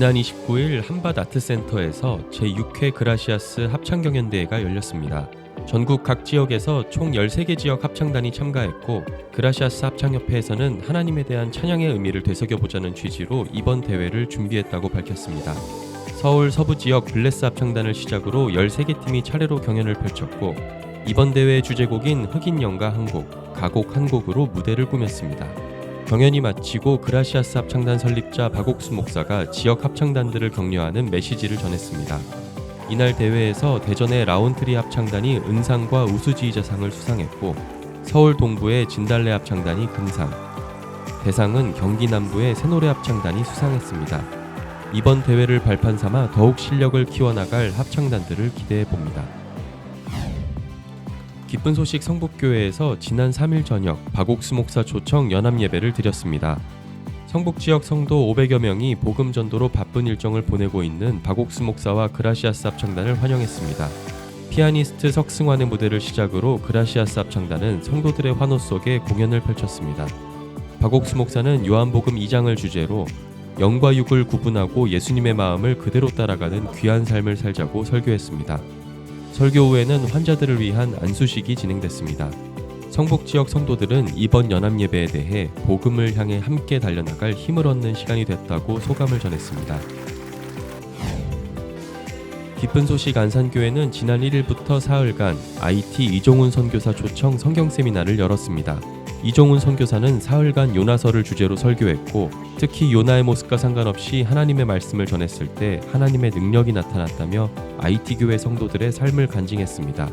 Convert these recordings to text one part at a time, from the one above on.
지난 29일 한밭 아트센터에서 제6회 그라시아스 합창경연대회가 열렸습니다. 전국 각 지역에서 총 13개 지역 합창단이 참가했고 그라시아스 합창협회에서는 하나님에 대한 찬양의 의미를 되새겨보자는 취지로 이번 대회를 준비했다고 밝혔습니다. 서울 서부 지역 블레스 합창단을 시작으로 13개 팀이 차례로 경연을 펼쳤고 이번 대회 주제곡인 흑인 연가 한 곡, 가곡 한 곡으로 무대를 꾸몄습니다. 경연이 마치고 그라시아스 합창단 설립자 박옥수 목사가 지역 합창단들을 격려하는 메시지를 전했습니다. 이날 대회에서 대전의 라운트리 합창단이 은상과 우수지휘자상을 수상했고 서울 동부의 진달래 합창단이 금상, 대상은 경기 남부의 새노래 합창단이 수상했습니다. 이번 대회를 발판 삼아 더욱 실력을 키워나갈 합창단들을 기대해 봅니다. 기쁜 소식 성북교회에서 지난 3일 저녁 박옥수 목사 초청 연합 예배를 드렸습니다. 성북 지역 성도 500여 명이 복음 전도로 바쁜 일정을 보내고 있는 박옥수 목사와 그라시아스 합창단을 환영했습니다. 피아니스트 석승환의 무대를 시작으로 그라시아스 합창단은 성도들의 환호 속에 공연을 펼쳤습니다. 박옥수 목사는 요한복음 2장을 주제로 영과 육을 구분하고 예수님의 마음을 그대로 따라가는 귀한 삶을 살자고 설교했습니다. 설교 후에는 환자들을 위한 안수식이 진행됐습니다. 성북 지역 성도들은 이번 연합 예배에 대해 복음을 향해 함께 달려나갈 힘을 얻는 시간이 됐다고 소감을 전했습니다. 기쁜 소식 안산교회는 지난 1일부터 사흘간 IT 이종훈 선교사 초청 성경 세미나를 열었습니다. 이종훈 선교사는 사흘간 요나서를 주제로 설교했고 특히 요나의 모습과 상관없이 하나님의 말씀을 전했을 때 하나님의 능력이 나타났다며 IT 교회 성도들의 삶을 간증했습니다.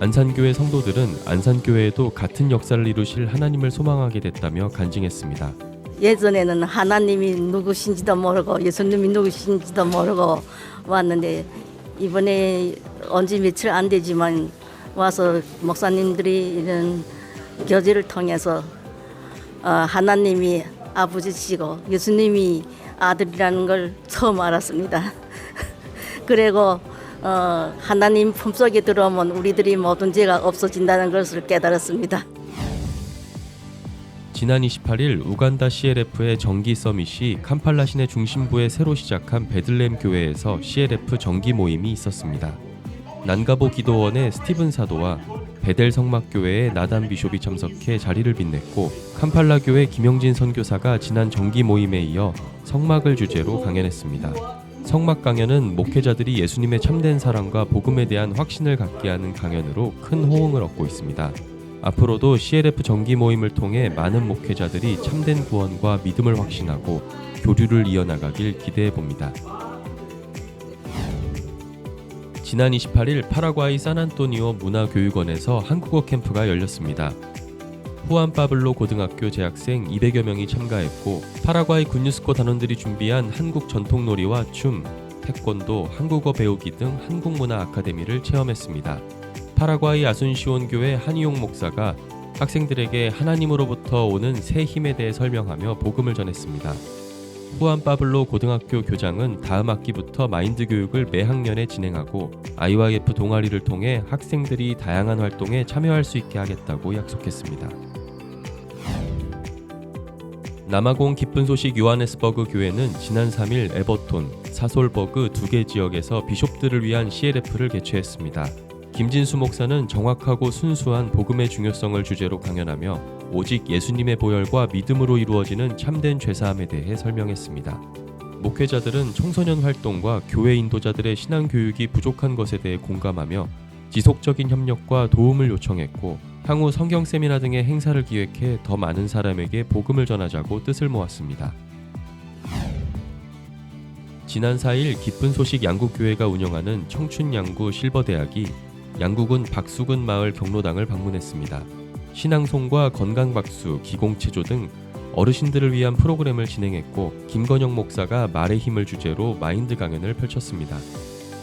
안산교회 성도들은 안산교회에도 같은 역사를 이루실 하나님을 소망하게 됐다며 간증했습니다. 예전에는 하나님이 누구신지도 모르고 예수님이 누구신지도 모르고 왔는데 이번에 언제 며칠 안 되지만 와서 목사님들이 이런 교제를 통해서 어, 하나님이 아버지시고 예수님이 아들이라는 걸 처음 알았습니다. 그리고 어, 하나님 품속에 들어오면 우리들이 모든 죄가 없어진다는 것을 깨달았습니다. 지난 28일 우간다 CLF의 정기 서밋이 캄팔라 시내 중심부에 새로 시작한 베들렘 교회에서 CLF 정기 모임이 있었습니다. 난가보 기도원의 스티븐 사도와 베델 성막교회의 나단 비숍이 참석해 자리를 빛냈고 캄팔라 교회 김영진 선교사가 지난 정기 모임에 이어 성막을 주제로 강연했습니다. 성막 강연은 목회자들이 예수님의 참된 사랑과 복음에 대한 확신을 갖게 하는 강연으로 큰 호응을 얻고 있습니다. 앞으로도 CLF 정기 모임을 통해 많은 목회자들이 참된 구원과 믿음을 확신하고 교류를 이어나가길 기대해 봅니다. 지난 28일 파라과이 산안토니오 문화교육원에서 한국어 캠프가 열렸습니다. 후안 파블로 고등학교 재학생 200여 명이 참가했고 파라과이 군유스코 단원들이 준비한 한국 전통놀이와 춤, 태권도, 한국어 배우기 등 한국문화 아카데미를 체험했습니다. 파라과이 아순시온 교회 한이용 목사가 학생들에게 하나님으로부터 오는 새 힘에 대해 설명하며 복음을 전했습니다. 후안 파블로 고등학교 교장은 다음 학기부터 마인드 교육을 매 학년에 진행하고 IYF 동아리를 통해 학생들이 다양한 활동에 참여할 수 있게 하겠다고 약속했습니다. 남아공 기쁜 소식 요하네스버그 교회는 지난 3일 에버톤, 사솔버그 두 개 지역에서 비숍들을 위한 CLF를 개최했습니다. 김진수 목사는 정확하고 순수한 복음의 중요성을 주제로 강연하며 오직 예수님의 보혈과 믿음으로 이루어지는 참된 죄사함에 대해 설명했습니다. 목회자들은 청소년 활동과 교회 인도자들의 신앙 교육이 부족한 것에 대해 공감하며 지속적인 협력과 도움을 요청했고 향후 성경 세미나 등의 행사를 기획해 더 많은 사람에게 복음을 전하자고 뜻을 모았습니다. 지난 4일 기쁜 소식 양구교회가 운영하는 청춘 양구 실버대학이 양구군 박수근 마을 경로당을 방문했습니다. 신앙송과 건강박수, 기공체조 등 어르신들을 위한 프로그램을 진행했고 김건영 목사가 말의 힘을 주제로 마인드 강연을 펼쳤습니다.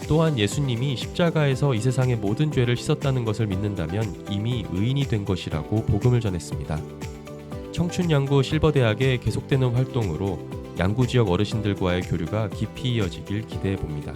또한 예수님이 십자가에서 이 세상의 모든 죄를 씻었다는 것을 믿는다면 이미 의인이 된 것이라고 복음을 전했습니다. 청춘 양구 실버대학의 계속되는 활동으로 양구 지역 어르신들과의 교류가 깊이 이어지길 기대해 봅니다.